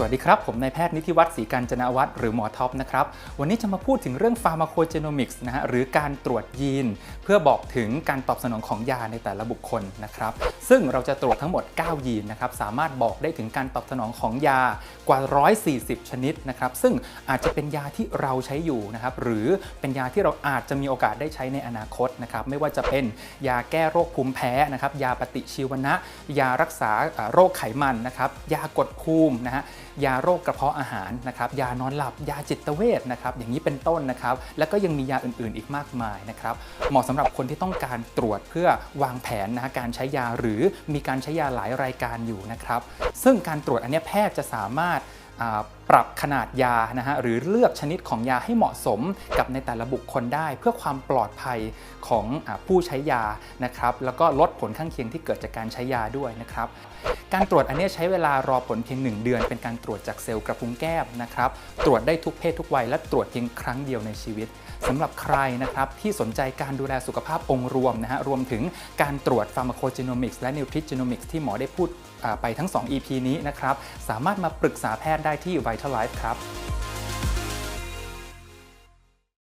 สวัสดีครับ ผมนายแพทย์นิติวัฒน์ศรีการจนวัฒน์หรือหมอท็อปนะครับ วันนี้จะมาพูดถึงเรื่อง pharmacogenomics นะฮะหรือการตรวจยีน เพื่อบอกถึงการตอบสนองของยาในแต่ละบุคคลนะครับ ซึ่งเราจะตรวจทั้งหมด 9 ยีนนะครับ สามารถบอกได้ถึงการตอบสนองของยากว่า 140 ชนิดนะครับ ซึ่งอาจจะเป็นยาที่เราใช้อยู่นะครับ หรือเป็นยาที่เราอาจจะมีโอกาสได้ใช้ในอนาคตนะครับ ไม่ว่าจะเป็นยาแก้โรคภูมิแพ้นะครับ ยาปฏิชีวนะ ยารักษาโรคไขมันนะครับ ยากดภูมินะฮะยาโรคกระเพาะอาหารนะครับยานอนหลับยาจิตเวชนะครับอย่างนี้เป็นต้นนะครับ แล้วก็ยังมียาอื่นๆอีกมากมายนะครับเหมาะสำหรับคนที่ต้องการตรวจเพื่อวางแผนนะการใช้ยาหรือมีการใช้ยาหลายรายการอยู่นะครับ ซึ่งการตรวจอันนี้แพทย์จะสามารถ ปรับขนาดยานะฮะหรือเลือกชนิดของยาให้เหมาะสมกับในแต่ละบุคคลได้ เพื่อความปลอดภัยของอผู้ใช้ยานะครับแล้วก็ลดผลข้างเคียงที่เกิดจากการใช้ยาด้วยนะครับการตรวจอันนี้ใช้เวลารอผลเพียง 1 เดือน เป็นการตรวจจากเซลล์กระพุ้งแก้มนะครับตรวจได้ทุกเพศทุกวัยและตรวจเพียงครั้งเดียวในชีวิตสำหรับใครนะครับที่สนใจการดูแลสุขภาพองค์รวมนะฮะรวมถึงการตรวจ pharmacogenomics และ nutrigenomics ที่หมอได้พูดไปทั้ง 2 EP นี้นะครับสามารถมาปรึกษาแพทย์ได้ที่ถลายครับ